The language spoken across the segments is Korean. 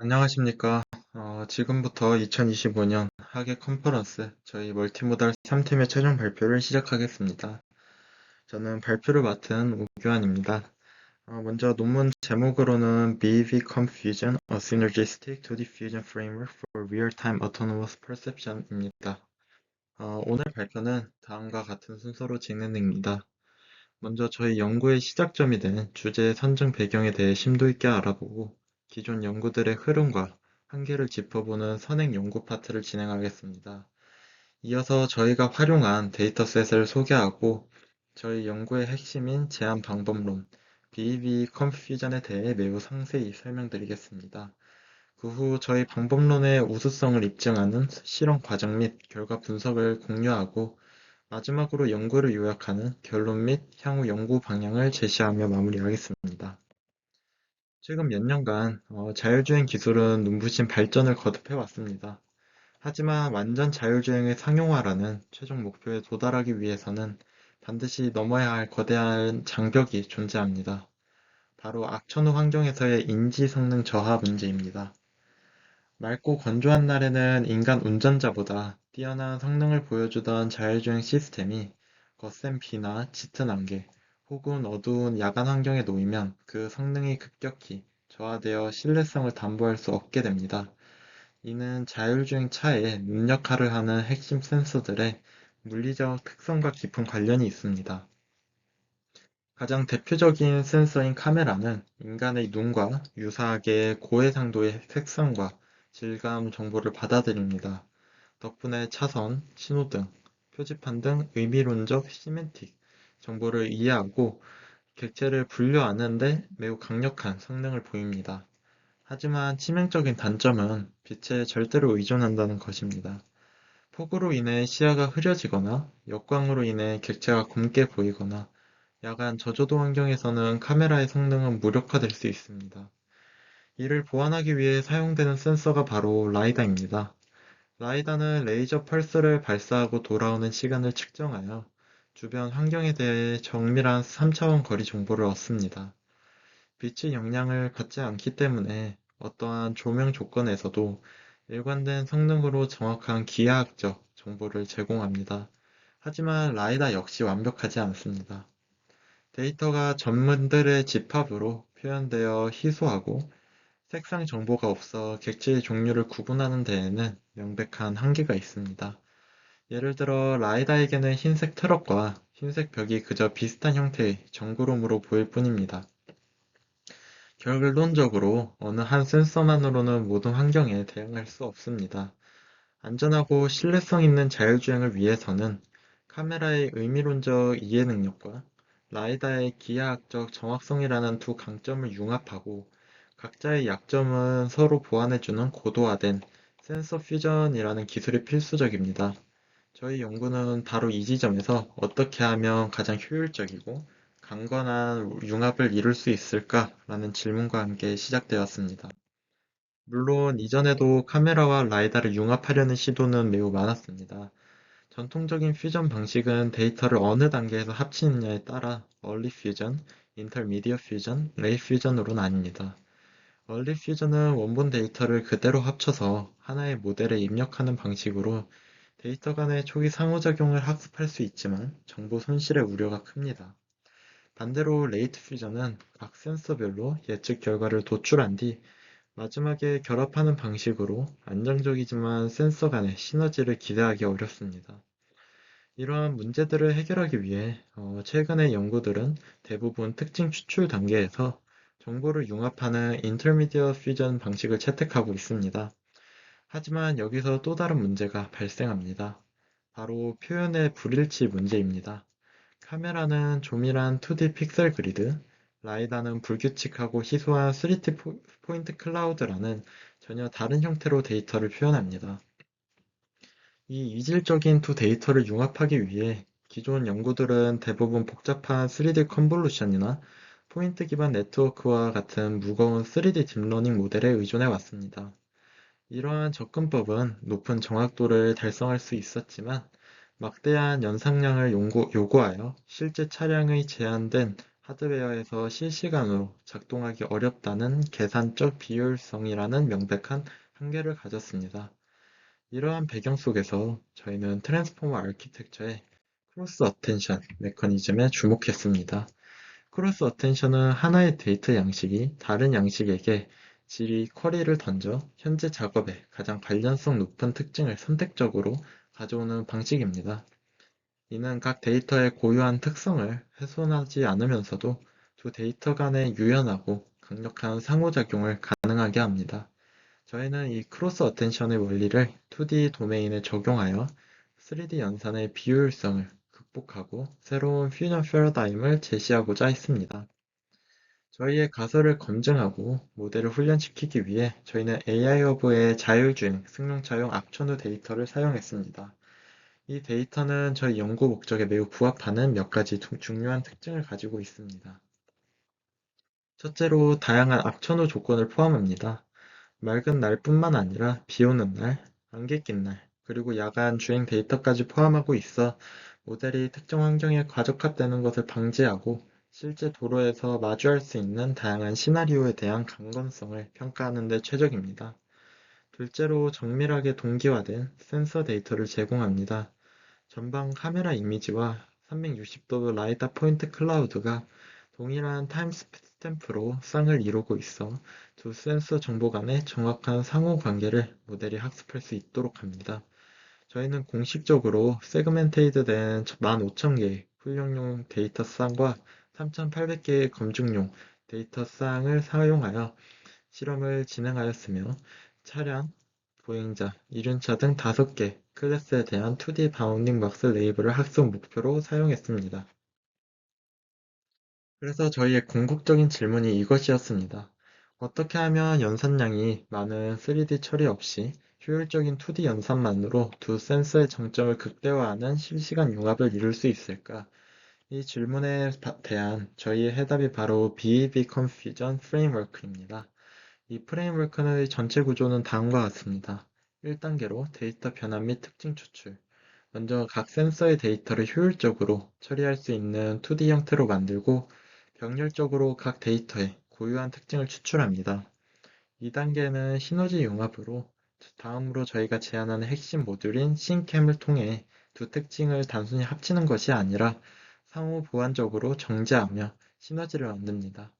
안녕하십니까. 어, 지금부터 2025년 학예 컨퍼런스 저희 멀티모달 3팀의 최종 발표를 시작하겠습니다. 저는 발표를 맡은 오규환입니다. 어, 먼저 논문 제목으로는 BEV Confusion, a Synergistic 2D Fusion Framework for Real-Time Autonomous Perception입니다. 어, 오늘 발표는 다음과 같은 순서로 진행됩니다. 먼저 저희 연구의 시작점이 된 주제 선정 배경에 대해 심도 있게 알아보고 기존 연구들의 흐름과 한계를 짚어보는 선행 연구 파트를 진행하겠습니다. 이어서 저희가 활용한 데이터셋을 소개하고 저희 연구의 핵심인 제한 방법론, BEV 컨퓨전에 대해 매우 상세히 설명드리겠습니다. 그 후 저희 방법론의 우수성을 입증하는 실험 과정 및 결과 분석을 공유하고 마지막으로 연구를 요약하는 결론 및 향후 연구 방향을 제시하며 마무리하겠습니다. 최근 몇 년간 어, 자율주행 기술은 눈부신 발전을 거듭해 왔습니다. 하지만 완전 자율주행의 상용화라는 최종 목표에 도달하기 위해서는 반드시 넘어야 할 거대한 장벽이 존재합니다. 바로 악천후 환경에서의 인지 성능 저하 문제입니다. 맑고 건조한 날에는 인간 운전자보다 뛰어난 성능을 보여주던 자율주행 시스템이 거센 비나 짙은 안개, 혹은 어두운 야간 환경에 놓이면 그 성능이 급격히 저하되어 신뢰성을 담보할 수 없게 됩니다. 이는 자율주행 차에 눈 역할을 하는 핵심 센서들의 물리적 특성과 깊은 관련이 있습니다. 가장 대표적인 센서인 카메라는 인간의 눈과 유사하게 고해상도의 색상과 질감 정보를 받아들입니다. 덕분에 차선, 신호등, 표지판 등 의미론적 시멘틱 정보를 이해하고 객체를 분류하는데 매우 강력한 성능을 보입니다. 하지만 치명적인 단점은 빛에 절대로 의존한다는 것입니다. 폭우로 인해 시야가 흐려지거나 역광으로 인해 객체가 검게 보이거나 야간 저조도 환경에서는 카메라의 성능은 무력화될 수 있습니다. 이를 보완하기 위해 사용되는 센서가 바로 라이다입니다. 라이다는 레이저 펄스를 발사하고 돌아오는 시간을 측정하여 주변 환경에 대해 정밀한 3차원 거리 정보를 얻습니다. 빛의 영향을 받지 않기 때문에 어떠한 조명 조건에서도 일관된 성능으로 정확한 기하학적 정보를 제공합니다. 하지만 라이다 역시 완벽하지 않습니다. 데이터가 전문들의 집합으로 표현되어 희소하고 색상 정보가 없어 객체의 종류를 구분하는 데에는 명백한 한계가 있습니다. 예를 들어 라이다에게는 흰색 트럭과 흰색 벽이 그저 비슷한 형태의 정구름으로 보일 뿐입니다. 결론적으로 어느 한 센서만으로는 모든 환경에 대응할 수 없습니다. 안전하고 신뢰성 있는 자율주행을 위해서는 카메라의 의미론적 이해 능력과 라이다의 기하학적 정확성이라는 두 강점을 융합하고 각자의 약점은 서로 보완해주는 고도화된 센서 퓨전이라는 기술이 필수적입니다. 저희 연구는 바로 이 지점에서 어떻게 하면 가장 효율적이고 강건한 융합을 이룰 수 있을까라는 질문과 함께 시작되었습니다. 물론 이전에도 카메라와 라이다를 융합하려는 시도는 매우 많았습니다. 전통적인 퓨전 방식은 데이터를 어느 단계에서 합치느냐에 따라 얼리 퓨전, 인터미디어 퓨전, 레이 퓨전으로 나뉩니다. 얼리 퓨전은 원본 데이터를 그대로 합쳐서 하나의 모델에 입력하는 방식으로 데이터 간의 초기 상호작용을 학습할 수 있지만 정보 손실의 우려가 큽니다. 반대로 레이트 퓨전은 각 센서별로 예측 결과를 도출한 뒤 마지막에 결합하는 방식으로 안정적이지만 센서 간의 시너지를 기대하기 어렵습니다. 이러한 문제들을 해결하기 위해 어, 최근의 연구들은 대부분 특징 추출 단계에서 정보를 융합하는 인터미디어 퓨전 방식을 채택하고 있습니다. 하지만 여기서 또 다른 문제가 발생합니다. 바로 표현의 불일치 문제입니다. 카메라는 조밀한 2D 픽셀 그리드, 라이다는 불규칙하고 희소한 3D 포인트 클라우드라는 전혀 다른 형태로 데이터를 표현합니다. 이 이질적인 두 데이터를 융합하기 위해 기존 연구들은 대부분 복잡한 3D 컨볼루션이나 포인트 기반 네트워크와 같은 무거운 3D 딥러닝 모델에 의존해 왔습니다. 이러한 접근법은 높은 정확도를 달성할 수 있었지만 막대한 연상량을 요구 하여 실제 차량의 제한된 하드웨어에서 실시간으로 작동하기 어렵다는 계산적 비효율성이라는 명백한 한계를 가졌습니다. 이러한 배경 속에서 저희는 트랜스포머 아키텍처의 크로스 어텐션 메커니즘에 주목했습니다. 크로스 어텐션은 하나의 데이터 양식이 다른 양식에게 질이 쿼리를 던져 현재 작업에 가장 관련성 높은 특징을 선택적으로 가져오는 방식입니다. 이는 각 데이터의 고유한 특성을 훼손하지 않으면서도 두 데이터 간의 유연하고 강력한 상호작용을 가능하게 합니다. 저희는 이 크로스 어텐션의 원리를 2D 도메인에 적용하여 3D 연산의 비효율성을 극복하고 새로운 퓨전 패러다임을 제시하고자 했습니다. 저희의 가설을 검증하고 모델을 훈련시키기 위해 저희는 AI허브의 자율주행 승용차용 악천후 데이터를 사용했습니다. 이 데이터는 저희 연구 목적에 매우 부합하는 몇 가지 중요한 특징을 가지고 있습니다. 첫째로 다양한 악천후 조건을 포함합니다. 맑은 날뿐만 아니라 비 오는 날, 안개 낀 날, 그리고 야간 주행 데이터까지 포함하고 있어 모델이 특정 환경에 과적합되는 것을 방지하고 실제 도로에서 마주할 수 있는 다양한 시나리오에 대한 강건성을 평가하는 데 최적입니다. 둘째로 정밀하게 동기화된 센서 데이터를 제공합니다. 전방 카메라 이미지와 360도 라이다 포인트 클라우드가 동일한 타임 스탬프로 쌍을 이루고 있어 두 센서 정보 간의 정확한 상호 관계를 모델이 학습할 수 있도록 합니다. 저희는 공식적으로 세그멘테이드 된 15,000개의 훈련용 데이터 쌍과 3,800개의 검증용 데이터 쌍을 사용하여 실험을 진행하였으며 차량, 보행자, 이륜차 등 5개 클래스에 대한 2D 바운딩 박스 레이블을 학습 목표로 사용했습니다. 그래서 저희의 궁극적인 질문이 이것이었습니다. 어떻게 하면 연산량이 많은 3D 처리 없이 효율적인 2D 연산만으로 두 센서의 장점을 극대화하는 실시간 융합을 이룰 수 있을까? 이 질문에 대한 저희의 해답이 바로 BEV Confusion Framework입니다. 이 프레임워크의 전체 구조는 다음과 같습니다. 1단계로 데이터 변환 및 특징 추출. 먼저 각 센서의 데이터를 효율적으로 처리할 수 있는 2D 형태로 만들고 병렬적으로 각 데이터의 고유한 특징을 추출합니다. 2단계는 시너지 융합으로 다음으로 저희가 제안하는 핵심 모듈인 싱캠을 통해 두 특징을 단순히 합치는 것이 아니라 상호 보완적으로 정제하며 시너지를 만듭니다.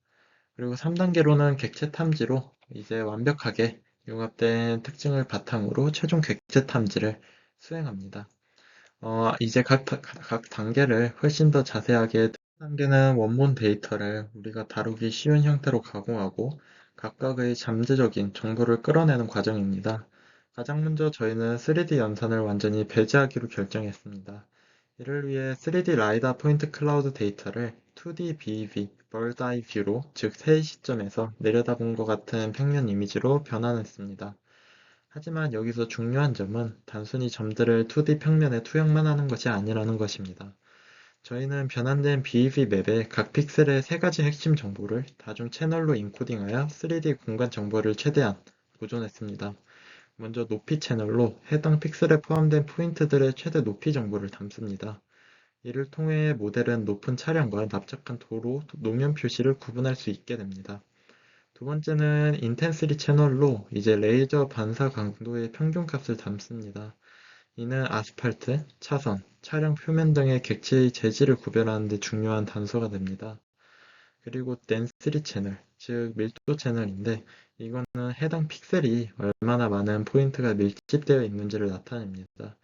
그리고 3단계로는 객체 탐지로 이제 완벽하게 융합된 특징을 바탕으로 최종 객체 탐지를 수행합니다. 어, 이제 각, 각 단계를 훨씬 더 자세하게 단계는 원본 데이터를 우리가 다루기 쉬운 형태로 가공하고 각각의 잠재적인 정보를 끌어내는 과정입니다. 가장 먼저 저희는 3D 연산을 완전히 배제하기로 결정했습니다. 이를 위해 3D 라이다 포인트 클라우드 데이터를 2D BEV, bird eye view로 즉새 시점에서 내려다본 것 같은 평면 이미지로 변환했습니다. 하지만 여기서 중요한 점은 단순히 점들을 2D 평면에 투영만 하는 것이 아니라는 것입니다. 저희는 변환된 BEV 맵의 각 픽셀의 세 가지 핵심 정보를 다중 채널로 인코딩하여 3D 공간 정보를 최대한 보존했습니다. 먼저 높이 채널로 해당 픽셀에 포함된 포인트들의 최대 높이 정보를 담습니다. 이를 통해 모델은 높은 차량과 납작한 도로, 노면 표시를 구분할 수 있게 됩니다. 두 번째는 인텐시리 채널로 이제 레이저 반사 강도의 평균값을 담습니다. 이는 아스팔트, 차선, 차량 표면 등의 객체의 재질을 구별하는 데 중요한 단서가 됩니다. 그리고 덴시리 채널, 즉 밀도 채널인데 이거는 해당 픽셀이 얼마나 많은 포인트가 밀집되어 있는지를 나타냅니다.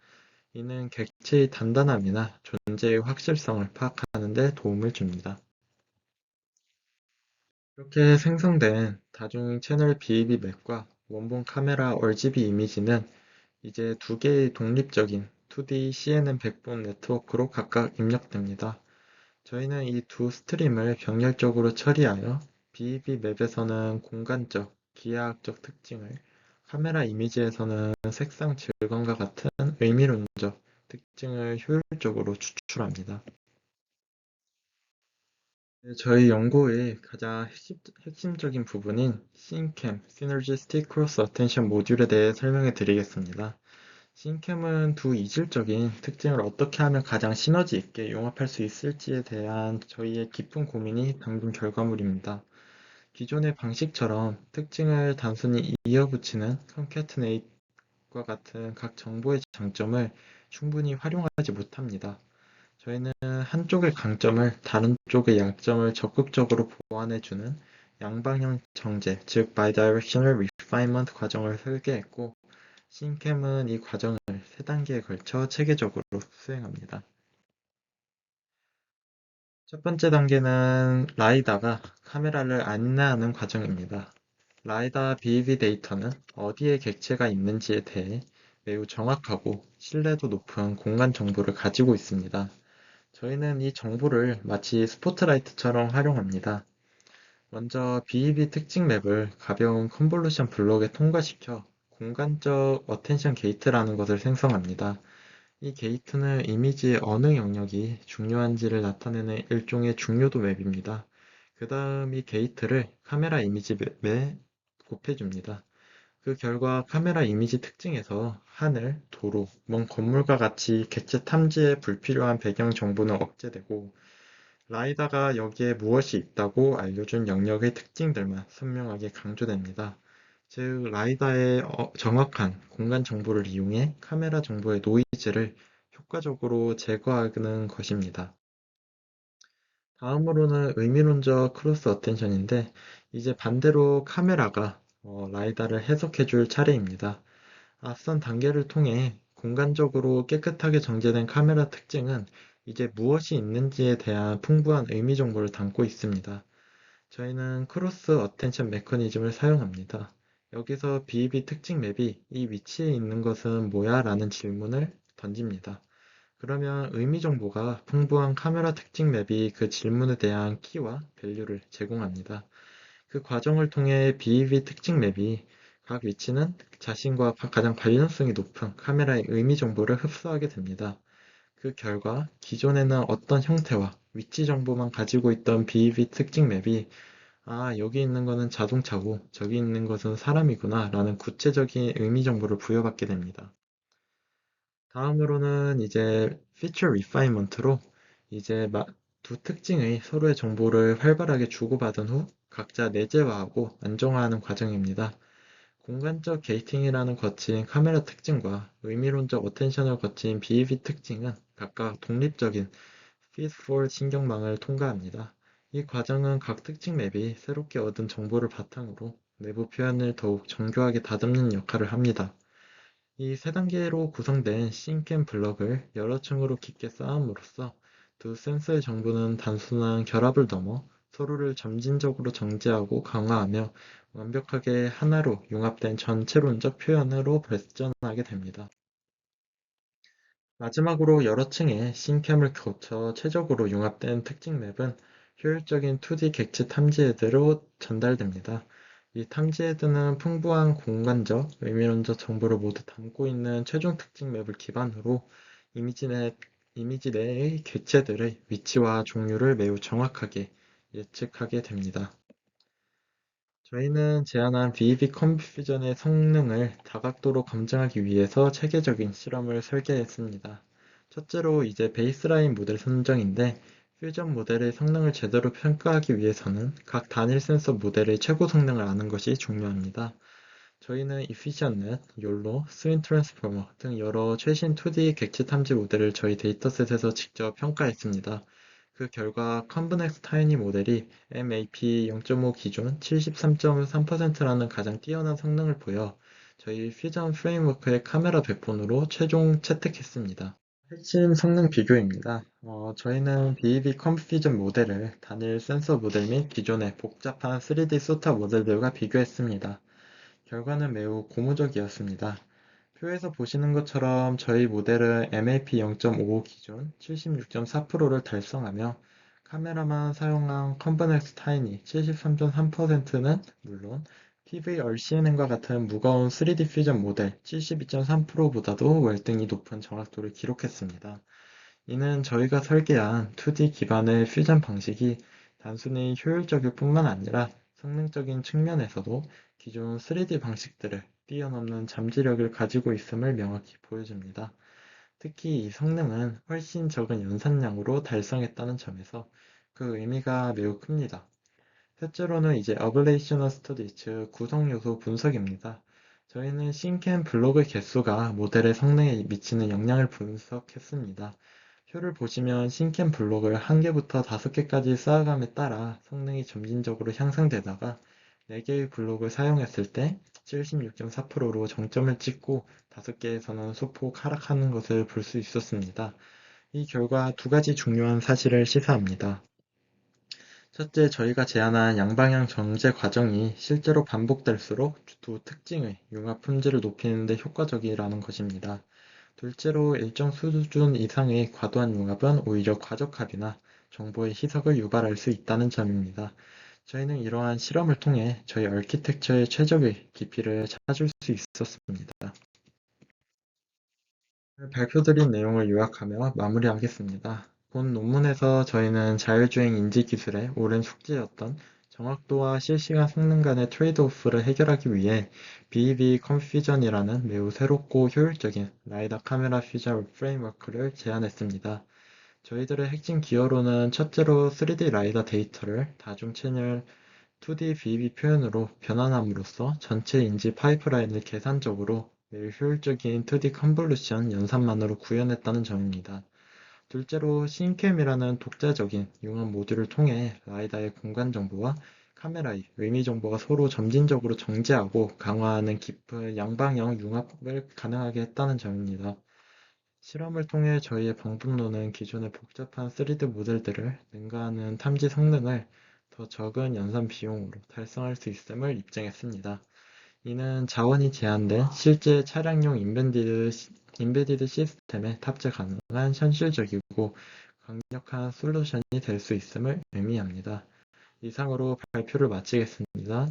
이는 객체의 단단함이나 존재의 확실성을 파악하는 데 도움을 줍니다. 이렇게 생성된 다중 채널 BEB 맵과 원본 카메라 RGB 이미지는 이제 두 개의 독립적인 2D CNN 백본 네트워크로 각각 입력됩니다. 저희는 이 두 스트림을 병렬적으로 처리하여 BEB 맵에서는 공간적, 기하학적 특징을, 카메라 이미지에서는 색상 질감과 같은 의미론적 특징을 효율적으로 추출합니다. 네, 저희 연구의 가장 핵심, 적인 부분인 SYNCAM, Synergistic Cross Attention 모듈에 대해 설명해 드리겠습니다. 싱캠은 두 이질적인 특징을 어떻게 하면 가장 시너지 있게 용합할 수 있을지에 대한 저희의 깊은 고민이 담긴 결과물입니다. 기존의 방식처럼 특징을 단순히 이어붙이는 컨캐트네이트과 같은 각 정보의 장점을 충분히 활용하지 못합니다. 저희는 한쪽의 강점을 다른 쪽의 양점을 적극적으로 보완해주는 양방향 정제, 즉 Bidirectional Refinement 과정을 설계했고 싱캠은 이 과정을 세 단계에 걸쳐 체계적으로 수행합니다. 첫 번째 단계는 라이다가 카메라를 안내하는 과정입니다. 라이다 BEV 데이터는 어디에 객체가 있는지에 대해 매우 정확하고 신뢰도 높은 공간 정보를 가지고 있습니다. 저희는 이 정보를 마치 스포트라이트처럼 활용합니다. 먼저 BEV 특징 맵을 가벼운 컨볼루션 블록에 통과시켜 공간적 어텐션 게이트라는 것을 생성합니다. 이 게이트는 이미지의 어느 영역이 중요한지를 나타내는 일종의 중요도 맵입니다. 그 다음 이 게이트를 카메라 이미지 맵에 곱해줍니다. 그 결과 카메라 이미지 특징에서 하늘, 도로, 먼 건물과 같이 객체 탐지에 불필요한 배경 정보는 억제되고 라이다가 여기에 무엇이 있다고 알려준 영역의 특징들만 선명하게 강조됩니다. 즉, 라이다의 어, 정확한 공간 정보를 이용해 카메라 정보의 노이즈를 효과적으로 제거하는 것입니다. 다음으로는 의미론적 크로스 어텐션인데 이제 반대로 카메라가 어, 라이다를 해석해 줄 차례입니다. 앞선 단계를 통해 공간적으로 깨끗하게 정제된 카메라 특징은 이제 무엇이 있는지에 대한 풍부한 의미 정보를 담고 있습니다. 저희는 크로스 어텐션 메커니즘을 사용합니다. 여기서 BEB 특징 맵이 이 위치에 있는 것은 뭐야? 라는 질문을 던집니다. 그러면 의미 정보가 풍부한 카메라 특징 맵이 그 질문에 대한 키와 밸류를 제공합니다. 그 과정을 통해 BEV 특징 맵이 각 위치는 자신과 가장 관련성이 높은 카메라의 의미 정보를 흡수하게 됩니다. 그 결과 기존에는 어떤 형태와 위치 정보만 가지고 있던 BEV 특징 맵이 아, 여기 있는 거는 자동차고 저기 있는 것은 사람이구나 라는 구체적인 의미 정보를 부여받게 됩니다. 다음으로는 이제 Feature Refinement로 이제 두 특징의 서로의 정보를 활발하게 주고받은 후 각자 내재화하고 안정화하는 과정입니다. 공간적 게이팅이라는 거친 카메라 특징과 의미론적 어텐션을 거친 BEV 특징은 각각 독립적인 feedforward 신경망을 통과합니다. 이 과정은 각 특징 맵이 새롭게 얻은 정보를 바탕으로 내부 표현을 더욱 정교하게 다듬는 역할을 합니다. 이 세 단계로 구성된 싱캠 블럭을 여러 층으로 깊게 쌓음으로써 두 센서의 정보는 단순한 결합을 넘어 서로를 점진적으로 정제하고 강화하며 완벽하게 하나로 융합된 전체론적 표현으로 발전하게 됩니다. 마지막으로 여러 층의 싱캠을 거쳐 최적으로 융합된 특징 맵은 효율적인 2D 객체 탐지 헤드로 전달됩니다. 이 탐지 헤드는 풍부한 공간적, 의미론적 정보를 모두 담고 있는 최종 특징 맵을 기반으로 이미지 내, 이미지 내의 객체들의 위치와 종류를 매우 정확하게 예측하게 됩니다. 저희는 제안한 BEV 컴퓨전의 성능을 다각도로 검증하기 위해서 체계적인 실험을 설계했습니다. 첫째로 이제 베이스라인 모델 선정인데 퓨전 모델의 성능을 제대로 평가하기 위해서는 각 단일 센서 모델의 최고 성능을 아는 것이 중요합니다. 저희는 Efficientnet, YOLO, Swing Transformer 등 여러 최신 2D 객체 탐지 모델을 저희 데이터셋에서 직접 평가했습니다. 그 결과 컨브넥스 타이니 모델이 MAP 0.5 기준 73.3%라는 가장 뛰어난 성능을 보여 저희 퓨전 프레임워크의 카메라 백폰으로 최종 채택했습니다. 핵심 성능 비교입니다. 어, 저희는 BEV 컴퓨전 모델을 단일 센서 모델 및 기존의 복잡한 3D 소타 모델들과 비교했습니다. 결과는 매우 고무적이었습니다. 표에서 보시는 것처럼 저희 모델은 MAP 0.55 기준 76.4%를 달성하며 카메라만 사용한 컨버넥스 타이니 73.3%는 물론 PV-RCNN과 같은 무거운 3D 퓨전 모델 72.3%보다도 월등히 높은 정확도를 기록했습니다. 이는 저희가 설계한 2D 기반의 퓨전 방식이 단순히 효율적일 뿐만 아니라 성능적인 측면에서도 기존 3D 방식들을 뛰어넘는 잠재력을 가지고 있음을 명확히 보여줍니다. 특히 이 성능은 훨씬 적은 연산량으로 달성했다는 점에서 그 의미가 매우 큽니다. 셋째로는 이제 어블레이셔널 스터디, 즉 구성 요소 분석입니다. 저희는 싱캔 블록의 개수가 모델의 성능에 미치는 영향을 분석했습니다. 표를 보시면 싱캔 블록을 1개부터 5개까지 쌓아감에 따라 성능이 점진적으로 향상되다가 4개의 블록을 사용했을 때 76.4%로 정점을 찍고 5개에서는 소폭 하락하는 것을 볼 수 있었습니다. 이 결과 두 가지 중요한 사실을 시사합니다. 첫째, 저희가 제안한 양방향 정제 과정이 실제로 반복될수록 두 특징의 융합 품질을 높이는 데 효과적이라는 것입니다. 둘째로 일정 수준 이상의 과도한 융합은 오히려 과적합이나 정보의 희석을 유발할 수 있다는 점입니다. 저희는 이러한 실험을 통해 저희 아키텍처의 최적의 깊이를 찾을 수 있었습니다. 발표드린 내용을 요약하며 마무리하겠습니다. 본 논문에서 저희는 자율주행 인지 기술의 오랜 숙제였던 정확도와 실시간 성능 간의 트레이드오프를 해결하기 위해 BEV 컨퓨전이라는 매우 새롭고 효율적인 라이다 카메라 퓨전 프레임워크를 제안했습니다. 저희들의 핵심 기여로는 첫째로 3D 라이다 데이터를 다중 채널 2D BEV 표현으로 변환함으로써 전체 인지 파이프라인을 계산적으로 매우 효율적인 2D 컨볼루션 연산만으로 구현했다는 점입니다. 둘째로 싱캠이라는 독자적인 융합 모듈을 통해 라이다의 공간 정보와 카메라의 의미 정보가 서로 점진적으로 정제하고 강화하는 깊은 양방향 융합을 가능하게 했다는 점입니다. 실험을 통해 저희의 방법론은 기존의 복잡한 3D 모델들을 능가하는 탐지 성능을 더 적은 연산 비용으로 달성할 수 있음을 입증했습니다. 이는 자원이 제한된 실제 차량용 인벤디드, 인베디드 시스템에 탑재 가능한 현실적이고 강력한 솔루션이 될 수 있음을 의미합니다. 이상으로 발표를 마치겠습니다.